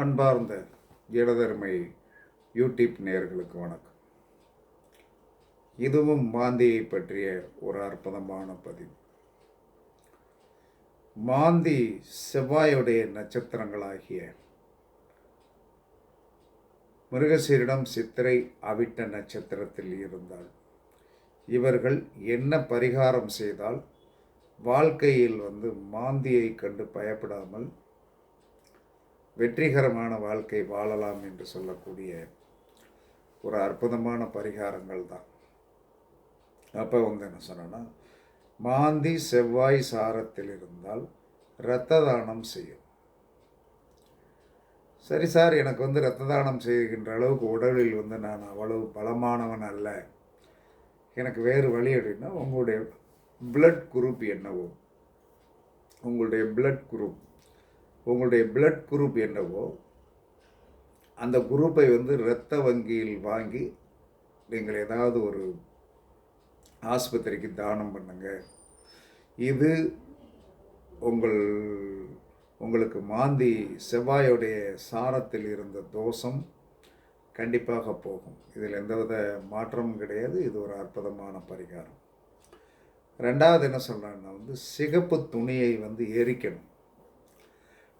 அன்பார்ந்த இடதருமை யூடியூப் நேர்களுக்கு வணக்கம். இதுவும் மாந்தியை பற்றிய ஒரு அற்புதமான பதிவு. மாந்தி செவ்வாயுடைய நட்சத்திரங்களாகிய மிருகசீரிடம் சித்திரை அவிட்ட நட்சத்திரத்தில் இருந்தால் இவர்கள் என்ன பரிகாரம் செய்தால் வாழ்க்கையில் வந்து மாந்தியை கண்டு பயப்படாமல் வெற்றிகரமான வாழ்க்கை வாழலாம் என்று சொல்லக்கூடிய ஒரு அற்புதமான பரிகாரங்கள் தான். அப்போ வந்து என்ன சொன்னேன்னா மாந்தி செவ்வாய் சாரத்தில் இருந்தால் இரத்த தானம் செய்யும். சரி சார் எனக்கு வந்து இரத்த தானம் செய்கின்ற அளவுக்கு உடலில் வந்து நான் அவ்வளவு பலமானவன் அல்ல. எனக்கு வேறு வழி அப்படின்னா உங்களுடைய பிளட் குரூப் என்னவோ உங்களுடைய பிளட் குரூப் உங்களுடைய பிளட் குரூப் என்னவோ அந்த குரூப்பை வந்து இரத்த வங்கியில் வாங்கி நீங்கள் ஏதாவது ஒரு ஆஸ்பத்திரிக்கு தானம் பண்ணுங்க. இது உங்கள் உங்களுக்கு மாந்தி செவ்வாயுடைய சாரத்தில் இருந்த தோஷம் கண்டிப்பாக போகும். இதில் எந்தவித மாற்றமும் கிடையாது. இது ஒரு அற்புதமான பரிகாரம். ரெண்டாவது என்ன சொல்கிறேன்னா வந்து சிகப்பு துணியை வந்து எரிக்கணும்.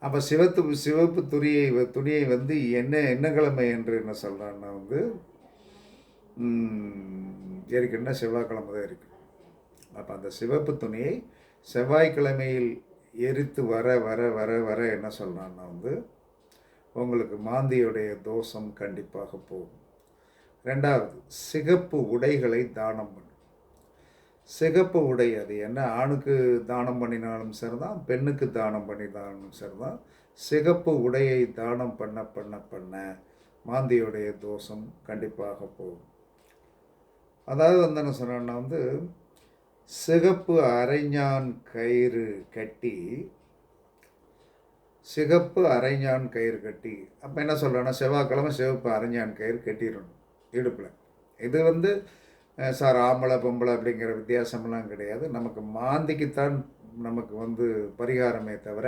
அப்போ சிவத்து சிவப்பு துணியை வ- துணியை வந்து என்ன என்ன கிழமை என்று என்ன சொல்கிறான்னா வந்து ஏற்கனவே செவ்வாய்க்கிழமை தான் இருக்குது அப்போ அந்த சிவப்பு துணியை செவ்வாய்க்கிழமையில் எரித்து வர வர வர வர என்ன சொல்கிறான்னா வந்து உங்களுக்கு மாந்தியுடைய தோஷம் கண்டிப்பாக போகும். ரெண்டாவது சிகப்பு உடைகளை தானம் பண்ணும் சிகப்பு உடை அது என்ன? ஆணுக்கு தானம் பண்ணினாலும் சரிதான் பெண்ணுக்கு தானம் பண்ணினாலும் சரிதான். சிகப்பு உடையை தானம் பண்ண பண்ண பண்ண மாந்தியுடைய தோஷம் கண்டிப்பாக போகும். அதாவது வந்து என்ன சொன்னேன்னா வந்து சிகப்பு அரைஞான் கயிறு கட்டி சிகப்பு அரைஞான் கயிறு கட்டி அப்போ என்ன சொல்கிறேன்னா செவ்வாய்க்கிழமை சிவப்பு அரைஞான் கயிறு கட்டிடணும் இடுப்பில். இது வந்து சார் ஆம்பளை பொம்பளை அப்படிங்கிற வித்தியாசமெல்லாம் கிடையாது. நமக்கு மாந்திக்குத்தான் நமக்கு வந்து பரிகாரமே தவிர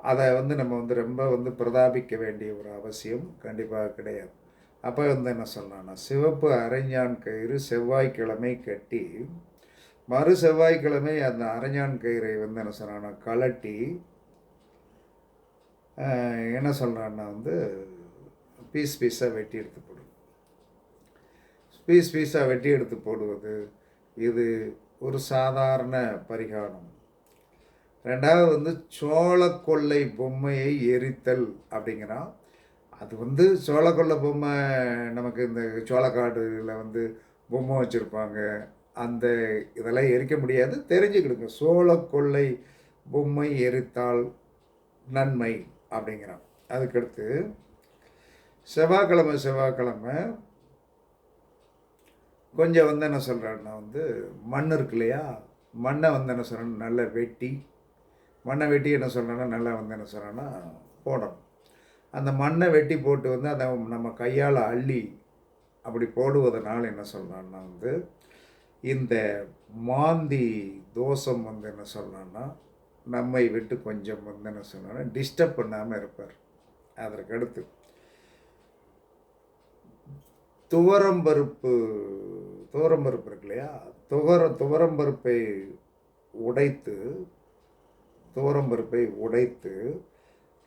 அதை வந்து நம்ம வந்து ரொம்ப வந்து பிரதாபிக்க வேண்டிய ஒரு அவசியம் கண்டிப்பாக கிடையாது. அப்போ வந்து என்ன சொல்லலாம்னா சிவப்பு அரைஞ்சான் கயிறு செவ்வாய்க்கிழமை கட்டி மறு செவ்வாய்க்கிழமை அந்த அரைஞ்சான் கயிறை வந்து என்ன சொல்கிறான்னா கலட்டி என்ன சொல்கிறான்னா வந்து பீஸ் பீஸாக வெட்டி எடுத்து பீஸ் பீஸாக வெட்டி எடுத்து போடுவது. இது ஒரு சாதாரண பரிகாரம். ரெண்டாவது வந்து சோளக்கொள்ளை பொம்மையை எரித்தல் அப்படிங்கிறான் அது வந்து சோளக்கொள்ளை பொம்மை நமக்கு இந்த சோளக்காடுல வந்து பொம்மை வச்சுருப்பாங்க. அந்த இதெல்லாம் எரிக்க முடியாது. தெரிஞ்சுக்கிடுங்க. சோளக்கொல்லை பொம்மை எரித்தால் நன்மை அப்படிங்கிறான் அதுக்கடுத்து செவ்வாய்க்கிழமை செவ்வாய்க்கிழமை கொஞ்சம் வந்து என்ன சொல்கிறேன்னா வந்து மண் இருக்கு இல்லையா? மண்ணை வந்து என்ன சொல்கிறேன்னா நல்லா வெட்டி மண்ணை வெட்டி என்ன சொல்கிறேன்னா நல்லா வந்து என்ன சொல்கிறேன்னா போடணும். அந்த மண்ணை வெட்டி போட்டு வந்து அதை நம்ம கையால் அள்ளி அப்படி போடுவதனால் என்ன சொல்கிறேன்னா வந்து இந்த மாந்தி தோஷம் வந்து என்ன சொல்கிறேன்னா நம்மை விட்டு கொஞ்சம் வந்து என்ன சொல்கிறேன்னா டிஸ்டர்ப் பண்ணாமல் இருப்பார். அதற்கு அடுத்து துவரம்பருப்பு துவரம்பருப்பு இருக்கு இல்லையா துவர துவரம்பருப்பை உடைத்து துவரம்பருப்பை உடைத்து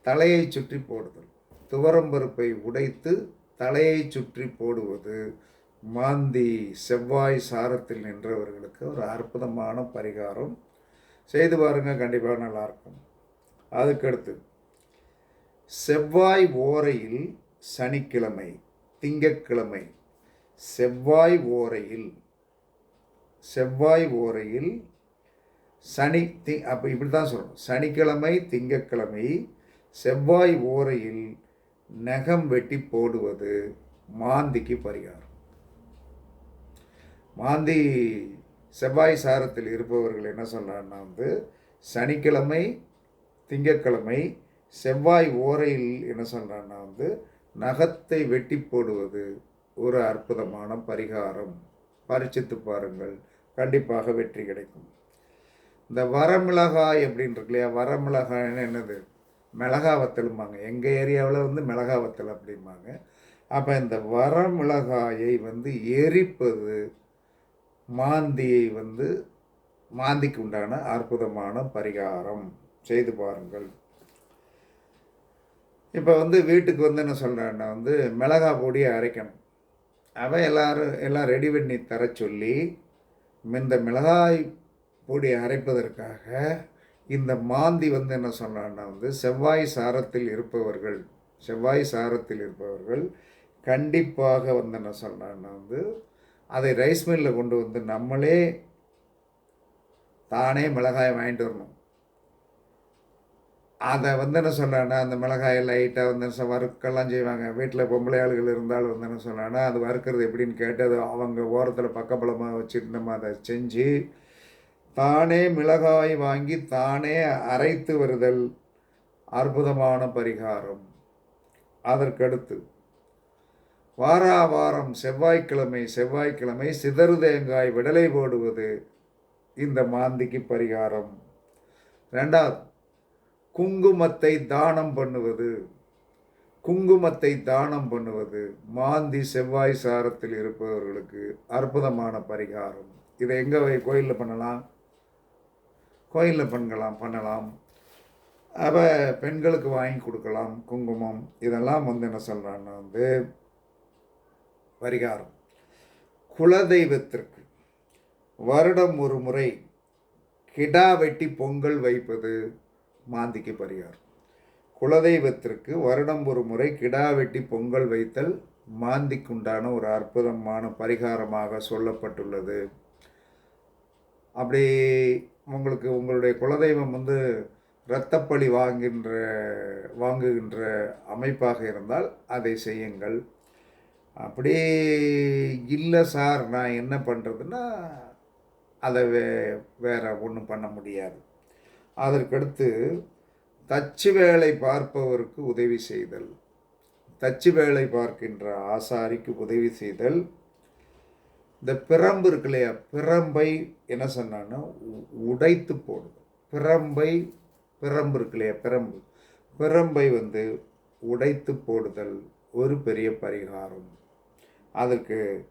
தலையை சுற்றி போடுதல். துவரம்பருப்பை உடைத்து தலையை சுற்றி போடுவது. மாந்தி செவ்வாய் சாரத்தில் நின்றவர்களுக்கு ஒரு அற்புதமான பரிகாரம். செய்து பாருங்கள் கண்டிப்பாக நல்லாயிருக்கும். அதுக்கடுத்து செவ்வாய் ஓரையில் சனிக்கிழமை திங்கட்கிழமை செவ்வாய் ஓரையில் செவ்வாய் ஓரையில் சனி தி அப்போ இப்படி தான் சொல்லணும். சனிக்கிழமை திங்கட்கிழமை செவ்வாய் ஓரையில் நகம் வெட்டி போடுவது மாந்திக்கு பரிகாரம். மாந்தி செவ்வாய் சாரத்தில் இருப்பவர்கள் என்ன சொல்கிறாங்கன்னா வந்து சனிக்கிழமை திங்கட்கிழமை செவ்வாய் ஓரையில் என்ன சொல்கிறான்னா வந்து நகத்தை வெட்டி போடுவது ஒரு அற்புதமான பரிகாரம். பரிச்சித்து பாருங்கள். கண்டிப்பாக வெற்றி கிடைக்கும். இந்த வரமிளகாய் அப்படின்னு இல்லையா? வரமிளகாய்னு என்னது? மிளகா வத்தலும்பாங்க எங்கள் ஏரியாவில் வந்து மிளகா வத்தல் அப்படிம்பாங்க. அப்போ இந்த வரமிளகாயை வந்து எரிப்பது மாந்தியை வந்து மாந்திக்கு உண்டான அற்புதமான பரிகாரம். செய்து பாருங்கள். இப்போ வந்து வீட்டுக்கு வந்து என்ன சொல்கிறேன்னா வந்து மிளகா பொடியை அரைக்கணும். அவன் எல்லாரும் எல்லாம் ரெடி பண்ணி தர சொல்லி இந்த மிளகாய் பொடி அரைப்பதற்காக இந்த மாந்தி வந்து என்ன சொன்னான்னா வந்து செவ்வாய் சாரத்தில் இருப்பவர்கள் செவ்வாய் சாரத்தில் இருப்பவர்கள் கண்டிப்பாக வந்து என்ன சொன்னான்னா வந்து அதை ரைஸ் மில்லில் கொண்டு வந்து நம்மளே தானே மிளகாய் வாங்கிட்டு வரணும். அதை வந்து என்ன சொன்னான்னா அந்த மிளகாய் லைட்டாக வந்து என்ன வறுக்கெல்லாம் செய்வாங்க. வீட்டில் பொம்பளை ஆளுகள் இருந்தாலும் வந்து என்ன சொன்னான்னா அது வறுக்கிறது எப்படின்னு கேட்டு அது அவங்க ஓரத்தில் பக்கபலமாக வச்சுருந்தோமா அதை செஞ்சு தானே மிளகாய் வாங்கி தானே அரைத்து வருதல். அற்புதமான பரிகாரம். அதற்கடுத்து வாரா வாரம் செவ்வாய்க்கிழமை செவ்வாய்க்கிழமை சிதறு தேங்காய் விடலை போடுவது. இந்த மாந்திக்கு பரிகாரம். ரெண்டாவது குங்குமத்தை தானம் பண்ணுவது. குங்குமத்தை தானம் பண்ணுவது. மாந்தி செவ்வாய் சாரத்தில் இருப்பவர்களுக்கு அற்புதமான பரிகாரம். இதை எங்கே கோயிலில் பண்ணலாம்? கோயிலில் பண்ணலாம் பண்ணலாம். அப்போ பெண்களுக்கு வாங்கி கொடுக்கலாம் குங்குமம். இதெல்லாம் வந்து என்ன சொல்கிறான்னு வந்து பரிகாரம். குலதெய்வத்திற்கு வருடம் ஒரு முறை கிடா வெட்டி பொங்கல் வைப்பது மாந்திக்கு பரிகாரம் குலதெய்வத்திற்கு வருடம் ஒரு முறை கிடா வெட்டி பொங்கல் வைத்தல் மாந்திக்குண்டான ஒரு அற்புதமான பரிகாரமாக சொல்லப்பட்டுள்ளது. அப்படி உங்களுக்கு உங்களுடைய குலதெய்வம் வந்து இரத்தப்பழி வாங்குகின்ற வாங்குகின்ற அமைப்பாக இருந்தால் அதை செய்யுங்கள். அப்படி இல்லை சார் நான் என்ன பண்ணுறதுன்னா அதை வே வேறு ஒன்றும் பண்ண முடியாது. அதற்கடுத்து தச்சு வேலை பார்ப்பவருக்கு உதவி செய்தல். தச்சு வேலை பார்க்கின்ற ஆசாரிக்கு உதவி செய்தல். இந்த பிரம்பு இருக்கு இல்லையா? பிரம்பை என்ன சொன்னான்னா உ- உடைத்து போடுது பிரம்பை பிரம்பு இருக்கு இல்லையா? பிரம்பு. பிரம்பை வந்து உடைத்து போடுதல் ஒரு பெரிய பரிகாரம். அதற்கு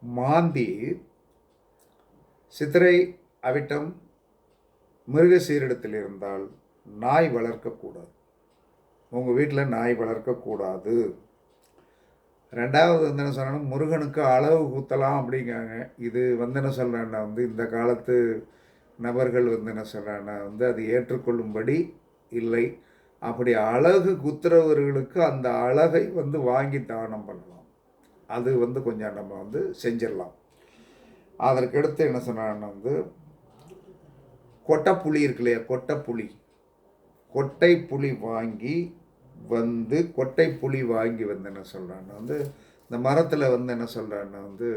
மாந்தி சித்திரை அவிட்டம் மிருகசீரிடத்தில் இருந்தால் நாய் வளர்க்கக்கூடாது. உங்கள் வீட்டில் நாய் வளர்க்கக்கூடாது. ரெண்டாவது வந்து என்ன சொன்னாலும் முருகனுக்கு அளவு குத்தலாம் அப்படிங்காங்க இது வந்து என்ன சொல்கிறேன்னா வந்து இந்த காலத்து நபர்கள் வந்து என்ன சொல்கிறேன்னா வந்து அது ஏற்றுக்கொள்ளும்படி இல்லை. அப்படி அழகு குத்துறவர்களுக்கு அந்த அழகை வந்து வாங்கி தானம் பண்ணலாம். அது வந்து கொஞ்சம் நம்ம வந்து செஞ்சிடலாம். அதற்கடுத்து என்ன சொன்னாங்கன்னா வந்து கொட்டைப்புளி இருக்கு இல்லையா? கொட்டைப்புளி கொட்டை புளி வாங்கி வந்து கொட்டை புளி வாங்கி வந்து என்ன சொல்கிறான்னா வந்து இந்த மரத்தில் வந்து என்ன சொல்கிறான்னா வந்து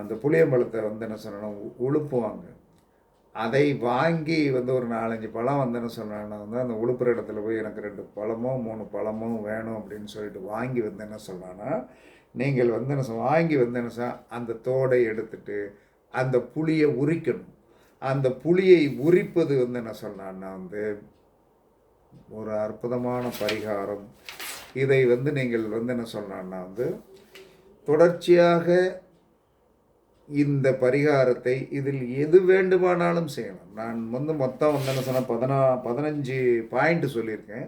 அந்த புளியம்பழத்தை வந்து என்ன சொல்லணும் உழுப்புவாங்க. அதை வாங்கி வந்து ஒரு நாலஞ்சு பழம் வந்து என்ன சொல்கிறாங்கன்னா வந்து அந்த உழுப்புற இடத்துல போய் எனக்கு ரெண்டு பழமோ மூணு பழமோ வேணும் அப்படின்னு சொல்லிட்டு வாங்கி வந்து என்ன சொல்கிறான்னா நீங்கள் வந்து என்ன வாங்கி வந்து என்ன அந்த தோடை எடுத்துட்டு அந்த புளியை உரிக்கணும். அந்த புளியை உரிப்பது வந்து என்ன சொன்னான்னா வந்து ஒரு அற்புதமான பரிகாரம். இதை வந்து நீங்கள் வந்து என்ன சொன்னான்னா வந்து தொடர்ச்சியாக இந்த பரிகாரத்தை இதில் எது வேண்டுமானாலும் செய்யலாம். நான் வந்து மொத்தம் வந்து என்ன சொன்னால் பதினா பதினஞ்சு பாயிண்ட் சொல்லியிருக்கேன்.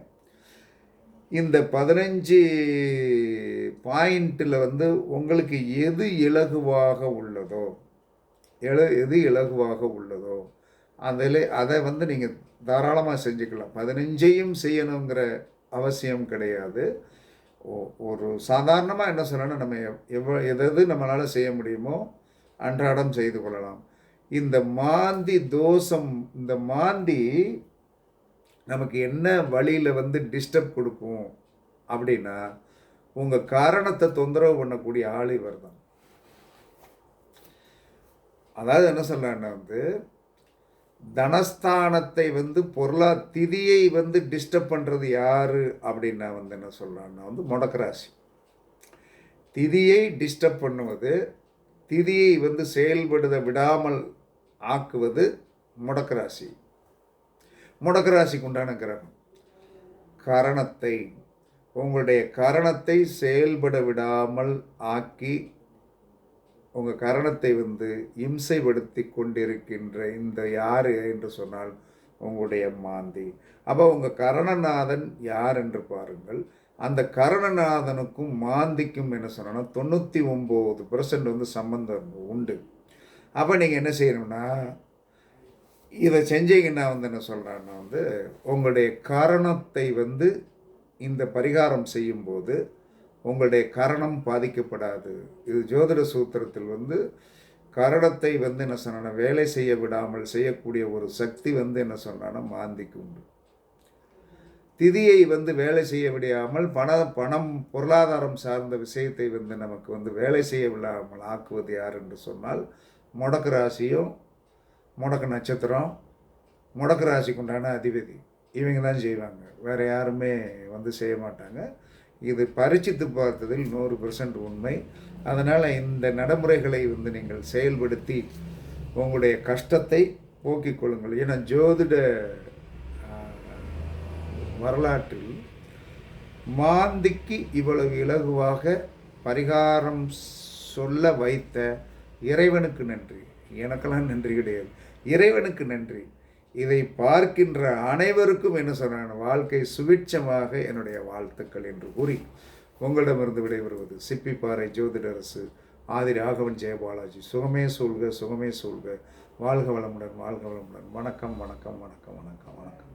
இந்த பதினஞ்சு பாயிண்ட்டில் வந்து உங்களுக்கு எது இலகுவாக உள்ளதோ எழு எது இலகுவாக உள்ளதோ அதில் அதை வந்து நீங்கள் தாராளமாக செஞ்சுக்கலாம். பதினஞ்சையும் செய்யணுங்கிற அவசியம் கிடையாது. ஒ- ஒரு சாதாரணமாக என்ன சொல்லணும் நம்ம எவ்வளோ எதாவது நம்மளால் செய்ய முடியுமோ அன்றாடம் செய்து கொள்ளலாம். இந்த மாந்தி தோஷம் இந்த மாந்தி நமக்கு என்ன வழியில் வந்து டிஸ்டர்ப் கொடுக்கும் அப்படின்னா உங்கள் காரணத்தை தொந்தரவு பண்ணக்கூடிய ஆள் இவர் தான் அதாவது என்ன சொல்கிறேன்னா வந்து தனஸ்தானத்தை வந்து பொருளா திதியை வந்து டிஸ்டர்ப் பண்ணுறது யார் அப்படின்னா வந்து என்ன சொல்கிறான்னா வந்து முடக்கராசி திதியை டிஸ்டர்ப் பண்ணுவது திதியை வந்து செயல்படுத விடாமல் ஆக்குவது முடக்கராசி முடக்க ராசிக்கு உண்டான கிரகம் கரணத்தை உங்களுடைய கரணத்தை செயல்பட விடாமல் ஆக்கி உங்கள் கரணத்தை வந்து இம்சைப்படுத்தி கொண்டிருக்கின்ற இந்த யார் என்று சொன்னால் உங்களுடைய மாந்தி. அப்போ உங்கள் கரணநாதன் யார் என்று பாருங்கள். அந்த கரணநாதனுக்கும் மாந்திக்கும் என்ன சொன்னால் தொண்ணூற்றி ஒம்பது பர்சன்ட் வந்து சம்பந்தம் உண்டு. அப்போ நீங்கள் என்ன செய்யணும்னா இதை செஞ்சீங்கன்னா வந்து என்ன சொல்கிறேன்னா வந்து உங்களுடைய கரணத்தை வந்து இந்த பரிகாரம் செய்யும்போது உங்களுடைய கரணம் பாதிக்கப்படாது. இது ஜோதிட சூத்திரத்தில் வந்து கரணத்தை வந்து என்ன சொன்னா வேலை செய்ய விடாமல் செய்யக்கூடிய ஒரு சக்தி வந்து என்ன சொன்னா மாந்திக்கு உண்டு. திதியை வந்து வேலை செய்ய விடாமல் பண பணம் பொருளாதாரம் சார்ந்த விஷயத்தை வந்து நமக்கு வந்து வேலை செய்ய விடாமல் ஆக்குவது யார் என்று சொன்னால் முடக்கு ராசியும் முடக்கு நட்சத்திரம் முடக்கு ராசிக்கு உண்டான அதிபதி. இவங்க தான் செய்வாங்க. வேறு யாருமே வந்து செய்ய மாட்டாங்க. இது பரிச்சித்து பார்த்ததில் நூறு பெர்சன்ட் உண்மை. அதனால் இந்த நடைமுறைகளை வந்து நீங்கள் செயல்படுத்தி உங்களுடைய கஷ்டத்தை போக்கிக் கொள்ளுங்கள். ஏன்னா ஜோதிட வரலாற்றில் மாந்திக்கு இவ்வளவு இலகுவாக பரிகாரம் சொல்ல வைத்த இறைவனுக்கு நன்றி. எனக்கெல்லாம் நன்றி கிடையாது. இறைவனுக்கு நன்றி. இதை பார்க்கின்ற அனைவருக்கும் என்ன சொன்னான் வாழ்க்கை சுபிட்சமாக என்னுடைய வாழ்த்துக்கள் என்று கூறி உங்களிடமிருந்து விடைபெறுவது சிப்பிப்பாறை ஜோதிடரசு ஆதி ராகவன் ஜெயபாலாஜி. சுகமே சூழ்க சுகமே சூழ்க. வாழ்க வளமுடன் வாழ்க வளமுடன். வணக்கம் வணக்கம் வணக்கம் வணக்கம் வணக்கம்.